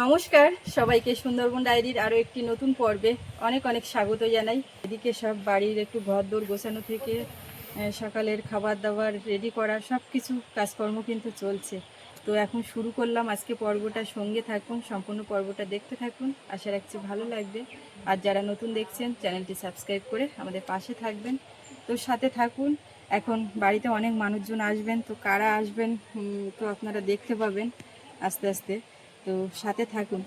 নমস্কার, সবাইকে সুন্দরবন ডায়েরির আরও একটি নতুন পর্বে অনেক অনেক স্বাগত জানাই। এদিকে সব বাড়ির একটু ঘর দৌড় গোছানো থেকে সকালের খাবার দাবার রেডি করা সব কিছু কাজকর্ম কিন্তু চলছে। তো এখন শুরু করলাম আজকে পর্বটা, সঙ্গে থাকুন, সম্পূর্ণ পর্বটা দেখতে থাকুন। আশা রাখছি ভালো লাগবে। আর যারা নতুন দেখছেন, চ্যানেলটি সাবস্ক্রাইব করে আমাদের পাশে থাকবেন। তো সাথে থাকুন, এখন বাড়িতে অনেক মানুষজন আসবেন, তো কারা আসবেন তো আপনারা দেখতে পাবেন আস্তে আস্তে। তো সাথে থাকুন।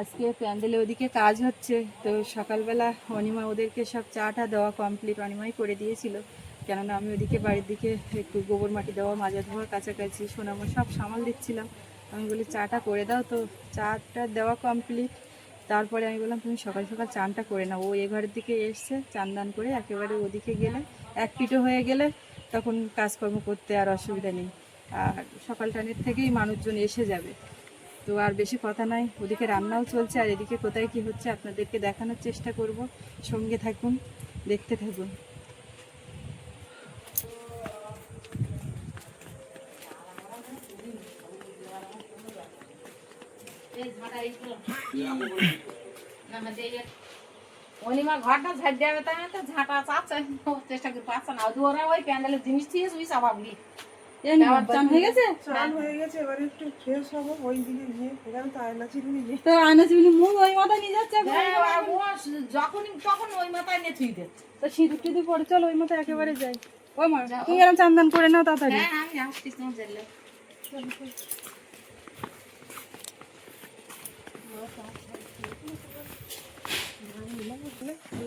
আজকে প্যান্ডেলে ওদিকে কাজ হচ্ছে, তো সকালবেলা অনিমা ওদেরকে সব চাটা দেওয়া কমপ্লিট অনিমাই করে দিয়েছিল। কেননা আমি ওদিকে বাড়ির দিকে একটু গোবর মাটি দেওয়া, মাজা ধোয়া কাছাকাছি সোনামো সব সামাল দিচ্ছিলাম। আমি বলি, চাটা করে দাও তো। চাটা দেওয়া কমপ্লিট তারপরে আমি বললাম, তুমি সকাল সকাল চানটা করে নাও। ও এ ঘরের দিকে এসছে, চান দান করে একেবারে ওদিকে গেলে, এক পিঠো হয়ে গেলে তখন কাজকর্ম করতে আর অসুবিধা নেই। আর সকাল টানের থেকেই মানুষজন এসে যাবে। তো আর বেশি কথা নাই ওদিকে রান্নাও চলছে আর এদিকে কোথায় কি হচ্ছে আপনাদেরকে দেখানোর চেষ্টা করব। সঙ্গে থাকুন দেখতে থাকুন। ঘরটা ঝাড় দেবে তাই তো ঝাঁটা চাচ্ছে। চেষ্টা করে পাচ্ছে না। ওরা ওই প্যান্ডেলের জিনিস দিয়ে এই নাও, চান হয়ে গেছে? চান গেছে এবারে একটু ফ্রেশ হব ওই দিকে গিয়ে এখানে তো আয়না চিরুনি নেই। তো আয়না চিনি মুখ ওই মাথায় নিয়ে যাচ্ছে যখনই তখন ওই মাথায় নিয়ে থুই দিচ্ছে তো সিঁদুর টিদুর পরে চলো ওই মাথায় একেবারে যাই। ও মা তুমি এরকম চান করে নাও তাড়াতাড়ি। হ্যাঁ আমি আসছিস তোমার জেলে।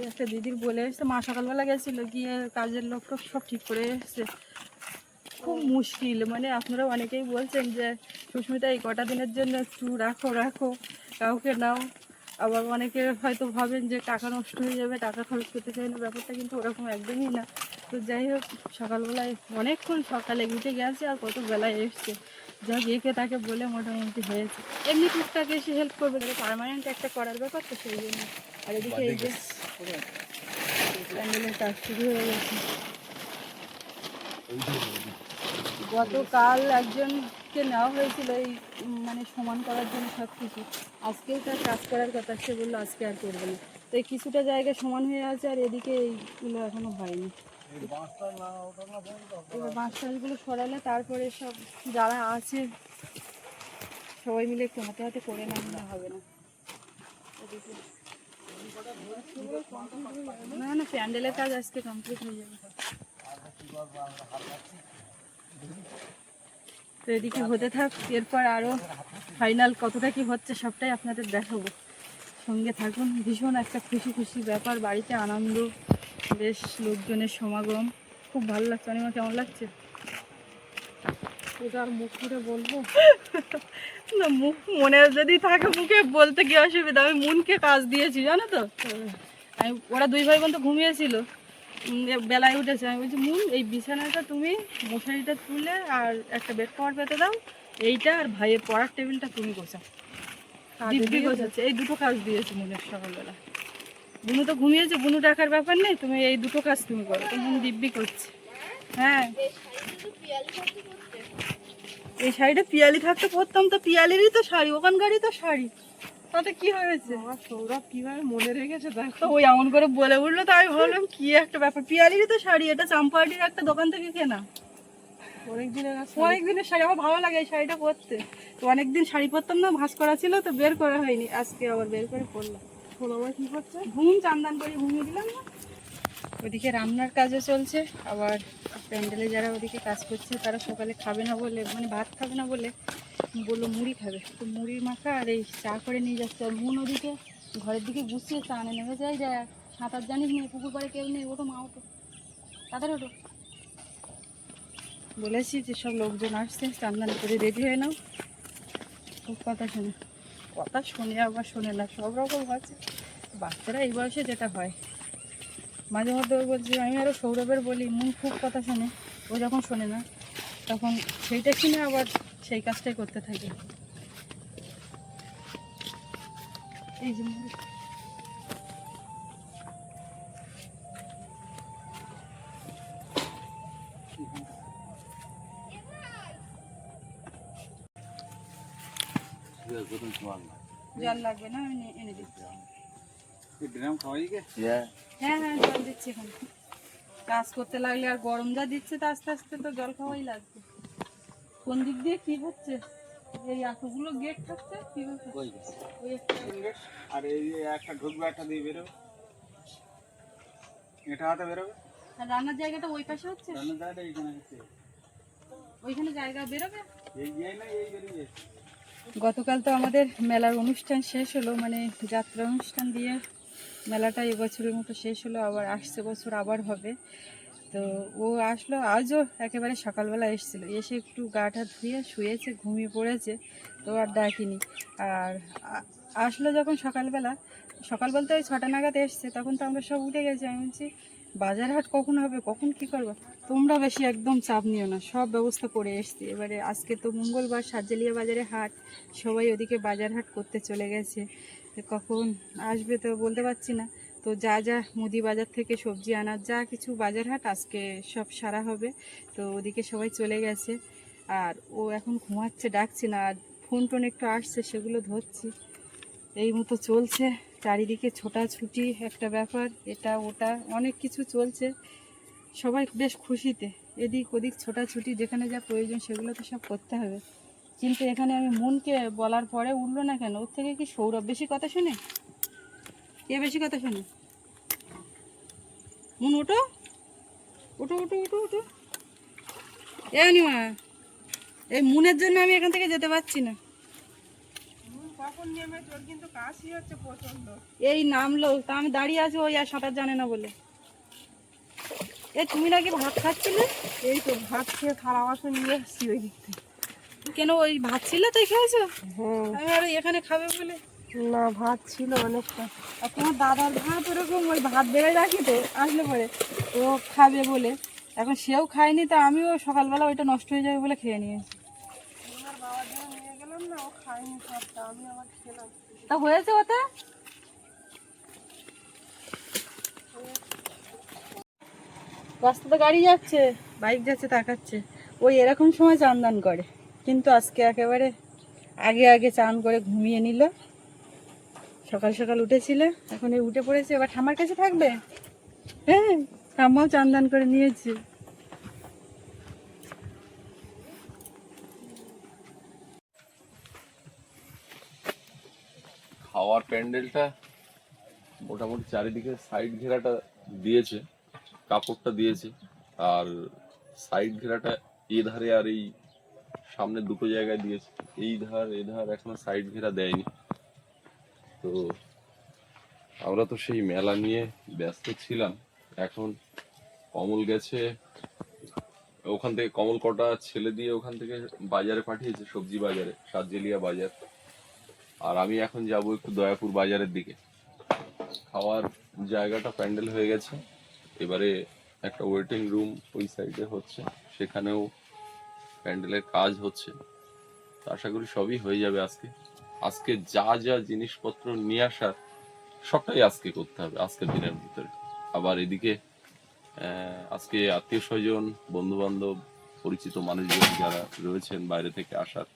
একটা দিদির বলে এসছে মা সকালবেলা গেছিল গিয়ে কাজের লোক সব ঠিক করে এসছে। খুব মুশকিল। মানে আপনারা অনেকেই বলছেন যে, সুস্মিতা, এই কটা দিনের জন্য একটু রাখো রাখো, কাউকে নাও। আবার অনেকে হয়তো ভাবেন যে, টাকা নষ্ট হয়ে যাবে, টাকা খরচ করতে চাই না, ব্যাপারটা কিন্তু ওরকম একদমই না। তো যাই হোক, সকালবেলায় অনেকক্ষণ সকালে উঠে গেছে আর কত বেলায় এসছে। যা একে তাকে বলে মোটামুটি হয়েছে। এমনি টুকটাক এসে হেল্প করবে পারমানেন্ট একটা করার ব্যাপার তো সেই জন্য। আর এদিকে এই যে প্যান্ডেলের কাজ শুরু হয়ে গেছে। গতকাল একজনকে নেওয়া হয়েছিল এই মানে সমান করার জন্য সব কিছু। আজকেও তার কাজ করার কথা, সে বলল আজকে আর করবে না। তো এই কিছুটা জায়গা সমান হয়ে আছে আর এদিকে এইগুলো এখনও হয়নি। এবার বাঁশটালগুলো সরালে তারপরে সব যারা আছে, সবাই মিলে একটু হাতে হাতে করে না হবে না। না না, প্যান্ডেলের কাজ আজকে কমপ্লিট হয়ে যাবে। তো এদিকে হতে থাক এরপর আরও ফাইনাল কতটা কি হচ্ছে সবটাই আপনাদের দেখাবো। সঙ্গে থাকুন ভীষণ একটা খুশি খুশি ব্যাপার বাড়িতে আনন্দ বেশ লোকজনের সমাগম খুব ভালো লাগছে। অনিমা কেমন লাগছে? এটা আর মুখ করে বলব? না মুখ মনে যদি থাকে মুখে বলতে কি অসুবিধা? আমি মনকে কাজ দিয়েছি জানো তো? আমি ওরা দুই ভাই বোন তো ঘুমিয়েছিল। বেলায় উঠেছে। আমি বলছি মুন এই বিছানাটা তুমি মশারিটা তুলে আর একটা বেড কভার পেতে দাও। এইটা আর ভাইয়ের পড়ার টেবিলটা তুমি গোছাও। দিব্যি গোছাচ্ছে। এই দুটো কাজ দিয়েছি মনের সকালবেলা। বুনু তো ঘুমিয়েছে বুনু ডাকার ব্যাপার নেই তুমি এই দুটো কাজ তুমি করো। মন দিব্যি করছে। হ্যাঁ। এই শাড়িটা পিয়ালি থাকতে পরতাম তো পিয়ালিরই তো শাড়ি ওখানকারই তো শাড়ি। তাতে কি হয়েছে? আমার সৌরভ কীভাবে মনে রেখেছে দেখ। ওই এমন করে বলে উঠল তো আমি ভাবলাম কি একটা ব্যাপার? পিয়ালিরই তো শাড়ি এটা চাম্পাহাটির একটা দোকান থেকে কেনা। শাড়ি। আমার ভালো লাগে এই শাড়িটা পরতে। তো অনেকদিন শাড়ি পরতাম না ভাস করা ছিল তো বের করা হয়নি। আজকে আবার বের করে পরলাম। আমার কি করছে? ঘুম চান্দান করে ঘুমিয়ে দিলাম না? ওদিকে রান্নার কাজও চলছে, আবার প্যান্ডেলে যারা ওদিকে কাজ করছে, তারা সকালে খাবে না বলে মানে ভাত খাবে না বলে বলল মুড়ি খাবে। তো মুড়ি মাখা আর এই চা করে নিয়ে যাচ্ছে আর মুন ওদিকে। ঘরের দিকে গুছিয়ে চা নেমে যায় যায়। সাঁতার জানিস নেই পুকুর পাড়ে কেউ নেই ওটো মা ওটো তাদের ওটো বলেছি যে সব লোকজন আসছে চান্দান করে রেডি হয়ে নাও। খুব কথা শোনে কথা শোনে আবার শোনে না, সব রকম আছে বাচ্চারা এই বয়সে যেটা হয়। মাঝে মধ্যে বলছি আমি আরও সৌরভের বলি মন খুব কথা শোনে। ও যখন শোনে না তখন সেইটা কিনে আবার সেই কাজটাই করতে থাকে। এই যে. জল লাগবে না আমি এনে দিচ্ছি। ড্রাম খাওয়াই গে হ্যাঁ হ্যাঁ জল দিচ্ছি এখন। কাজ করতে লাগলে আর গরম যা দিচ্ছে তো আস্তে আস্তে তো জল খাওয়াই লাগবে। কোন দিক দিয়ে কি হচ্ছে? এই এতগুলো গেট থাকছে কি হচ্ছে? ওই একটা আর এই একটা ঢুকবে একটা দিয়ে বেরোবে। এটা হাতে বেরোবে? আর রান্নার জায়গাটা ওই পাশে হচ্ছে? রান্নার জায়গাটা এইখানে হচ্ছে ওইখানে জায়গা বেরোবে? এই যাই না এই বেরিয়ে গতকাল তো আমাদের মেলার অনুষ্ঠান শেষ হলো মানে যাত্রা অনুষ্ঠান দিয়ে মেলাটা এবছরের মতো শেষ হলো, আবার আসছে বছর আবার হবে। তো ও আসলো, আজও একেবারে সকালবেলা এসেছিল। এসে একটু গাটা ধুয়ে শুয়েছে, ঘুমিয়ে পড়েছে, তো আর ডাকিনি। আর আসলো যখন সকালবেলা, সকাল বলতে ওই ছটা নাগাদ এসছে, তখন তো আমরা সব উঠে গেছি। আমি বলছি, বাজার হাট কখন হবে? কখন কি করব? তোমরা বেশি একদম চাপ নিও না, সব ব্যবস্থা করে এসছি। এবারে আজকে তো মঙ্গলবার সার্জেলিয়া বাজারে হাট, সবাই ওদিকে বাজার হাট করতে চলে গেছে। কখন আসবে তো বলতে পারছি না। তো যা যা মুদি বাজার থেকে সবজি আনার, যা কিছু বাজার হাট আজকে সব সারা হবে। তো ওদিকে সবাই চলে গেছে। আর ও এখন ঘুমাচ্ছে, ডাকছে না। আর ফোন টোন একটু আসছে, সেগুলো ধরছি। এই মতো চলছে। চারিদিকে ছোটাছুটি একটা ব্যাপার, এটা ওটা, অনেক কিছু চলছে। সবাই বেশ খুশিতে। এদিক ওদিক ছোটাছুটি, যেখানে যা প্রয়োজন সেগুলো তো সব করতে হবে। কিন্তু এখানে আমি মনকে বলার পরে উঠল না কেন? ওর থেকে কি সৌরভ? বেশি কথা শুনে? কে বেশি কথা শুনে? মন ওটো ওটো ওটো ওটো ওটো এ অনিমা এই মুনের জন্য আমি এখান থেকে যেতে পারছি না। নেমে? এই নামলো তা আমি দাঁড়িয়ে আছি ওই আর সাঁতার জানে না বলে। এ তুমি নাকি ভাত খাচ্ছিলে? এই তো ভাত খেয়ে খারাপ বাসন নিয়ে এসছি ওই দিক থেকে। কেন ওই ভাত ছিল তাই খেয়েছো? হ্যাঁ। আমি আর এখানে খাবে বলে। না ভাত ছিল অনেকটা। আর তোমার দাদার ভাত ওরকম ওই ভাত বেড়ে রাখি তো আসলে পরে ও খাবে বলে। এখন সেও খায়নি তা আমিও সকালবেলা ওইটা নষ্ট হয়ে যাবে বলে খেয়ে নিয়েছি। আমার বাবার জন্য নিয়ে গেলাম না ও খায়নি আমি আবার খেলাম। তা হয়েছে ওটা রাস্তাতে গাড়ি যাচ্ছে বাইক যাচ্ছে তাকাচ্ছে ওই এরকম সময় চান দান করে। কিন্তু আজকে একেবারে আগে আগে চান করে ঘুমিয়ে নিল। সকাল সকাল উঠেছিল, এখন এই উঠে পড়েছে। এবার ঠাম্মার কাছে থাকবে? হ্যাঁ ঠাম্মাও চান দান করে নিয়েছে। খাওয়ার প্যান্ডেলটা মোটামুটি চারিদিকে সাইড ঘেরাটা দিয়েছে, কাপড়টা দিয়েছে। আর সাইড ঘেরাটা এ ধারে আর এই সামনে দুটো জায়গায় দিয়েছে। এই ধার, এ ধার এখনও সাইড ঘেরা দেয়নি। তো আমরা তো সেই মেলা নিয়ে ব্যস্ত ছিলাম। এখন কমল গেছে। ওখান থেকে কমল কটা ছেলে দিয়ে ওখান থেকে বাজারে পাঠিয়েছে, সবজি বাজারে, সাতজেলিয়া বাজার। আর আমি এখন যাব একটু দয়াপুর বাজারের দিকে। খাওয়ার জায়গাটা প্যান্ডেল হয়ে গেছে। এবারে একটা ওয়েটিং রুম ওই সাইডে হচ্ছে। সেখানেও প্যান্ডেলের কাজ হচ্ছে। আশা করি সবই হয়ে যাবে আজকে। আজকে যা যা জিনিসপত্র নিয়ে আসার, সবটাই আজকে করতে হবে, আজকের দিনের ভিতরে। আবার এদিকে আজকে আত্মীয় স্বজন বন্ধু বান্ধব পরিচিত মানুষজন যারা রয়েছেন বাইরে থেকে আসার,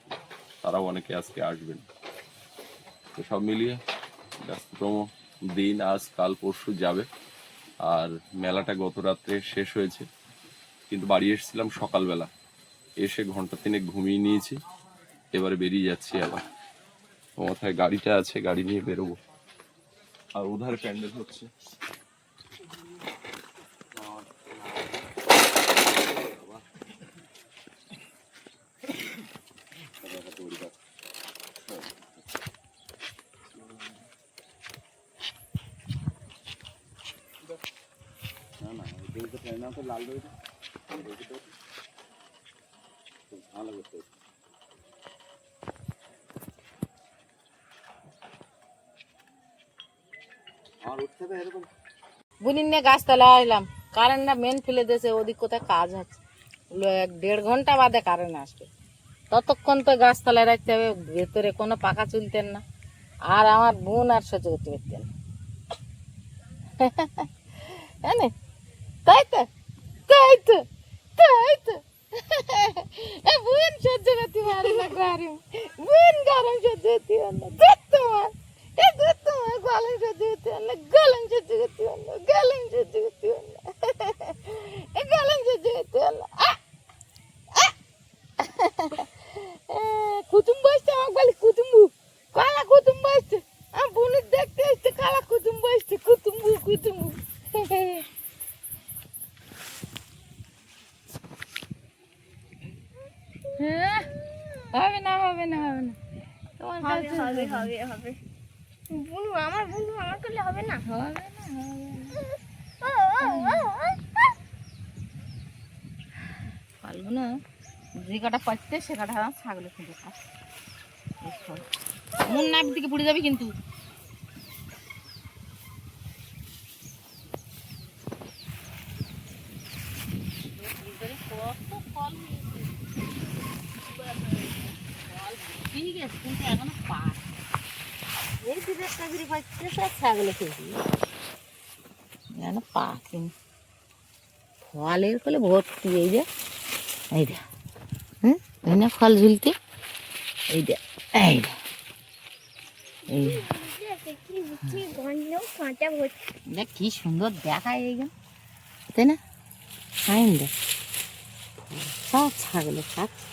তারাও অনেকে আজকে আসবেন। তো সব মিলিয়ে ব্যস্ততম দিন আজ, কাল, পরশু যাবে। আর মেলাটা গত রাত্রে শেষ হয়েছে। কিন্তু বাড়ি এসেছিলাম সকালবেলা। এসে ঘণ্টা তিনেক ঘুমিয়ে নিয়েছি। এবারে বেরিয়ে যাচ্ছি আবার। মাথায় গাড়িটা আছে, গাড়ি নিয়ে বেরোবো। আর উধার প্যান্ডেল হচ্ছে। বুনির নিয়ে গাছতলা আসলাম কারেন্ট না মেন ফেলে দিয়েছে ওদিক কোথায় কাজ হচ্ছে এক দেড় ঘণ্টা বাদে কারেন্ট আসবে। ততক্ষণ তো গাছতলায় রাখতে হবে, ভেতরে কোনো পাকা চুলতেন না। আর আমার বোন আর সহ্য করতে পারতেন না। হ্যাঁ তাই তো? তাই তো? তাই তো? বোন সহ্য করতে পারে না গরম বোন গরম সহ্য করতে পারে না। গলাম সহ্য করতে গলাম সহ্য করতে যে কাটা পাচ্ছে, সে কাটা ছাগলে খুঁজে মন নাক দিকে পড়ে যাবে কিন্তু। ফলের ফলে ভর্তি, এই যে, এই দে হুম? এই না ফল ঝুলতে। এই দেখ এই এই দেখ কি সুন্দর দেখায় এইগুলো তাই না? খাইন দেখ সব ছাগলে খাচ্ছে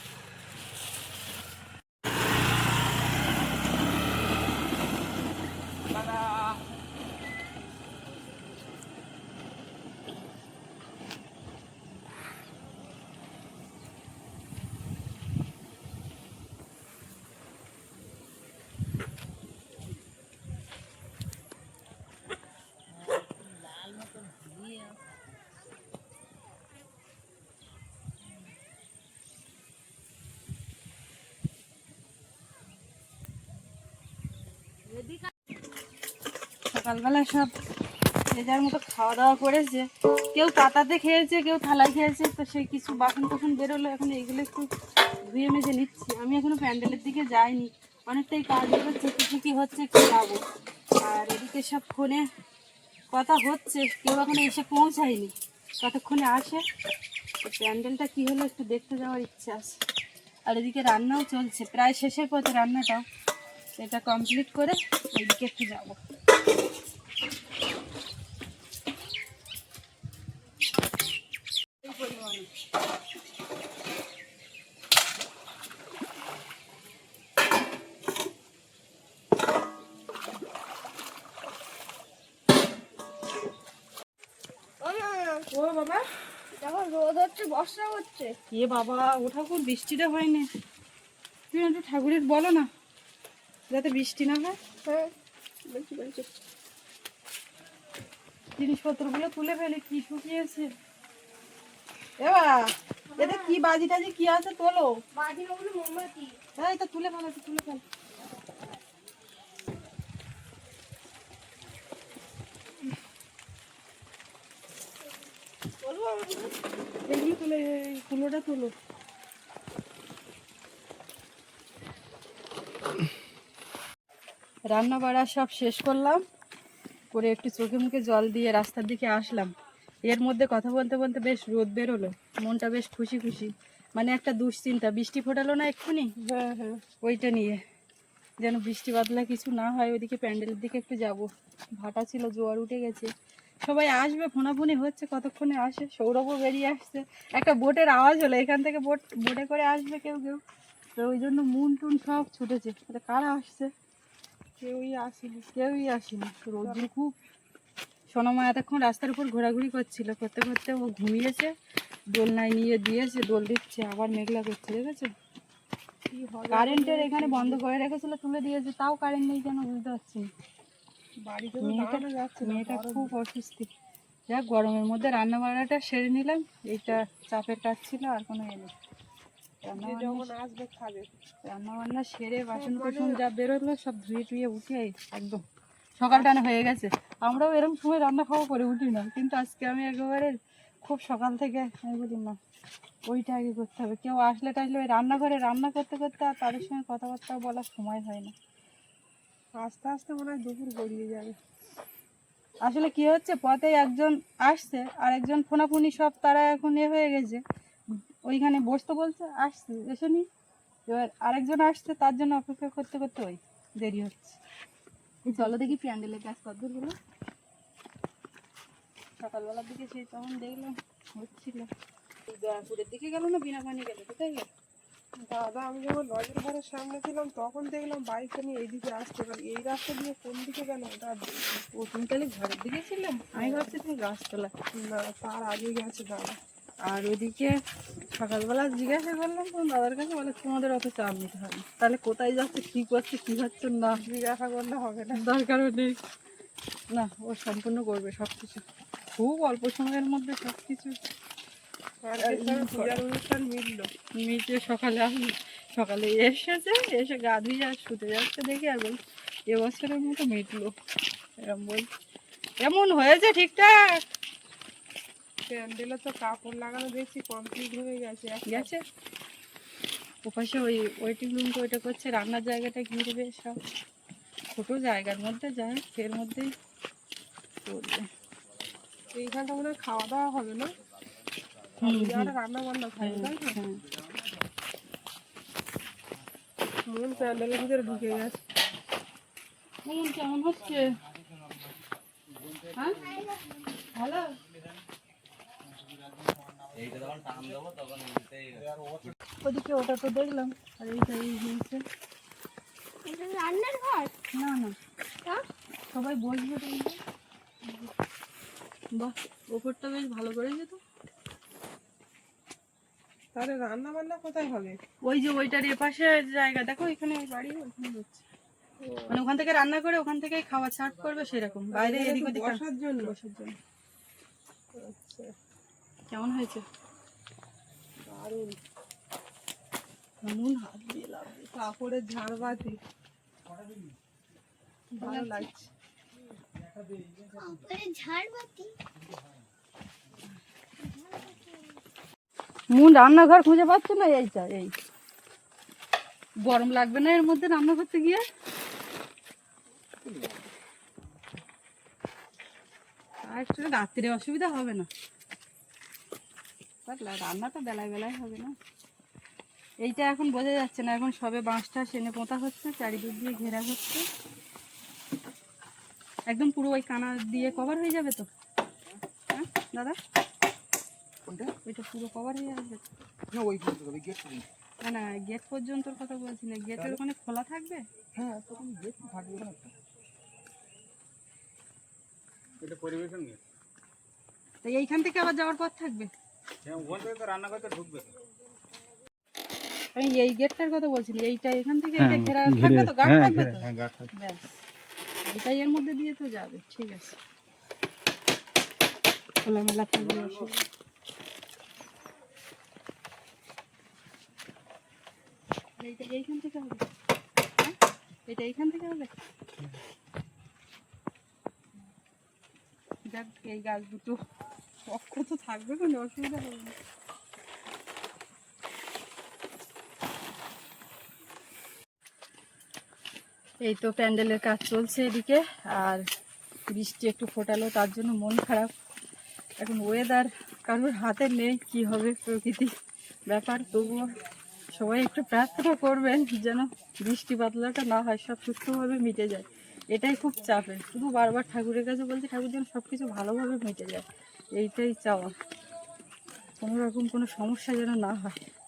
সকালবেলা সব যে যার মতো খাওয়া দাওয়া করেছে, কেউ পাতাতে খেয়েছে, কেউ থালায় খেয়েছে, তো সেই কিছু বাসন টাসন বেরোলো, এখন এইগুলো একটু ধুয়ে মেজে নিচ্ছি। আমি এখনও প্যান্ডেলের দিকে যাইনি, অনেকটাই কাজ কিছু কি হচ্ছে কি যাব আর এদিকে সব ফোনে কথা হচ্ছে, কেউ এখনও এসে পৌঁছায়নি। কতক্ষণে আসে প্যান্ডেলটা কী হলো একটু দেখতে যাওয়ার ইচ্ছা আছে। আর এদিকে রান্নাও চলছে, প্রায় শেষের পথে রান্নাটাও। এটা কমপ্লিট করে ওইদিকে একটু যাব। এ বাবা ও ঠাকুর বৃষ্টিটা হয়নি। তুমি একটু ঠাকুরের বলো না যাতে বৃষ্টি না হয়। হ্যাঁ জিনিসপত্রগুলো তুলে ফেলে কি শুকিয়েছে। এবার এতে কি বাজি টাজি কি আছে তোলো। বাজির ওগুলো মোমবাতি। এই তো তুলে ফেলো তুলে ফেলো। তুলে কুলোটা তুলো। রান্না বাড়া সব শেষ করলাম। করে একটু চোখে মুখে জল দিয়ে রাস্তার দিকে আসলাম। এর মধ্যে কথা বলতে বলতে বেশ রোদ বেরোলো। মনটা বেশ খুশি খুশি। মানে একটা দুশ্চিন্তা। বৃষ্টি ফোটালো না এক্ষুনি হ্যাঁ হ্যাঁ। ওইটা নিয়ে। যেন বৃষ্টি বাদলা কিছু না হয় ওইদিকে প্যান্ডেলের দিকে একটু যাব। ভাটা ছিল জোয়ার উঠে গেছে। সবাই আসবে ফোনাফোনি হচ্ছে কতক্ষণে আসে? সৌরভও বেরিয়ে আসছে। একটা বোটের আওয়াজ হলো এখান থেকে বোট বোটে করে আসবে কেউ কেউ। তো ওই জন্য মুন টুন সব ছুটেছে। এটা কারা আসছে? কেউই আসেনি কেউই আসেনি। রোদ্দুর খুব। সোনামা এতক্ষণ রাস্তার উপর ঘোরাঘুরি করছিল। করতে করতে ও ঘুমিয়েছে দোলনায় নিয়ে দিয়েছে দোল দিচ্ছে আবার মেঘলা করছে দেখেছ? কি কারেন্টের এখানে বন্ধ করে রেখেছিল তুলে দিয়েছে তাও কারেন্ট নেই কেন বুঝতে পারছি না। মেয়েটা খুব অসুস্থ। যাক গরমের মধ্যে রান্না বান্নাটা সেরে নিলাম। এইটা চাপের কাজ ছিল আর কোনো এ নেই। রান্না বান্না রান্না সেরে বাসন কোসন যা বেরোলো সব ধুয়ে টুয়ে উঠে একদম। সকাল টানে হয়ে গেছে। আমরাও এরকম সময় রান্না খাওয়া করে উঠি না কিন্তু আজকে আমি একেবারে খুব সকাল থেকে আমি বলি না ওইটা আগে করতে হবে। কেউ আসলে টাসলে ওই রান্নাঘরে রান্না করতে করতে আর তাদের সঙ্গে কথাবার্তা বলার সময় হয় না। আস্তে আস্তে মনে হয় দুপুর গড়িয়ে যাবে। আসলে কি হচ্ছে, পথে একজন আসছে আর একজন ফোনাফোনি সব তারা এখন এ হয়ে গেছে। ওইখানে বসতে বলছে, আসছে, এসে নি। এবার আরেকজন আসছে, তার জন্য অপেক্ষা করতে করতে ওই দেরি হচ্ছে। চলো দেখি প্যান্ডেলের কাজ কতদূর হলো। সকালবেলার দিকে সেই তখন দেখলাম, হচ্ছিল। দয়াপুরের দিকে গেল না বিনা পানি গেল, কোথায় গেল? দাদা, আমি যখন লজের ঘরের সামনে ছিলাম, তখন দেখলাম বাইকটা নিয়ে এইদিকে আসতে পারি এই রাস্তা দিয়ে কোন দিকে গেল ওটা ও তুমি তাহলে ঘরের দিকে ছিলে আমি ভাবছি তুমি গাছতলা। না, তার আগে গেছে দাদা। আর ওদিকে সকালবেলা জিজ্ঞাসা করলাম তো দাদার কাছে? বলে, তোমাদের অত চাপ নিতে হবে তাহলে কোথায় যাচ্ছে, কী করছে, কী হচ্ছে? না, জিজ্ঞাসা করলে হবে না। দরকারও নেই না, ও সম্পূর্ণ করবে সব কিছু খুব অল্প সময়ের মধ্যে সব কিছু অনুষ্ঠান সকালে সকালে এসেছে এসে গা ধুয়ে আর শুতে যাচ্ছে দেখে আর বল এবছরের মতো মিটলো। এরম বল এমন হয়েছে ঠিকঠাক? প্যান্ডেলে তো কাপড় লাগানো দেখছি কমপ্লিট হয়ে গেছে গেছে? ওপাশে ওই ওয়েটিং রুমটা ওইটা করছে রান্নার জায়গাটা ঘিরবে সব। ছোটো জায়গার মধ্যে যায় এর মধ্যেই করবে। এইখানটা মনে হয় খাওয়া দাওয়া হবে না? রান্না বান্না খাবে তাই তো। মন প্যান্ডেলের ভিতরে ঢুকে গেছে। কেমন কেমন হচ্ছে? হ্যাঁ? ভালো? ওদিকে ওটা তো দেখলাম আর এইটা এই হয়েছে রান্নার ঘর? না না। তা? সবাই বসবে। বাহ ওপরটা বেশ ভালো করে যেত তাহলে রান্না বান্না কোথায় হবে? ওই যে ওইটার এপাশে জায়গা দেখো এখানে ওই বাড়ি ওইখানে হচ্ছে। মানে ওখান থেকে রান্না করে ওখান থেকে খাওয়া ছাড় করবে সেরকম। বাইরে এদিক ওদিক বসার জন্য? বসার জন্য। কেমন হয়েছে? দারুণ। কেমন হাত দিয়ে লাগবে কাপড়ের ঝাড়বাতি। ভালো লাগছে। ঝাড়বাতি? মুন রান্নাঘর খুঁজে পাচ্ছে না এইটা এই। গরম লাগবে না এর মধ্যে রান্না করতে গিয়ে রাত্রে অসুবিধা হবে না। বুঝলা, রান্নাটা বেলায় বেলায় হবে না। এইটা এখন বোঝা যাচ্ছে না এখন সবে বাঁশটা সেনে পোঁতা হচ্ছে চারিদিক দিয়ে ঘেরা হচ্ছে। একদম পুরো ওই কানা দিয়ে কভার হয়ে যাবে তো? হ্যাঁ দাদা? ওইটা পুরো কভার হয়ে তো? না ওই পর্যন্ত গেট না না গেট পর্যন্ত কথা বলছি না। গেটের ওখানে খোলা থাকবে? হ্যাঁ তখন গেট থাকবে না এটা পরিবেশন গেট তো এইখান থেকে আবার যাওয়ার পথ থাকবে? হ্যাঁ ওখান থেকে তো রান্না করতে ঢুকবে। আমি এই গেটটার কথা বলছি না, এইটা এখান থেকে এটা ঘেরা থাকবে তো গার্ড থাকবে তো? হ্যাঁ থাকবে। এটাই এর মধ্যে দিয়ে তো যাবে ঠিক আছে। খোলামেলা থাকবে। এইটা এইখান থেকে হবে। হ্যাঁ? এটা এইখান থেকে হবে? এই গাছ দুটো পক্ষ তো থাকবে কোনো অসুবিধা হবে না। এই তো প্যান্ডেলের কাজ চলছে এদিকে, আর বৃষ্টি একটু ফোটালো, তার জন্য মন খারাপ। এখন ওয়েদার কারোর হাতে নেই, কি হবে প্রকৃতি ব্যাপার, তবুও সবাই একটু প্রার্থনা করবেন যেন বৃষ্টি বাদলাটা না হয়, সব সুস্থভাবে মিটে যায়। এটাই খুব চাপের। শুধু বারবার ঠাকুরের কাছে বলছি, ঠাকুর যেন সব কিছু ভালোভাবে মিটে যায়। এইটাই চাওয়া। কোনোরকম কোনো সমস্যা যেন না হয়।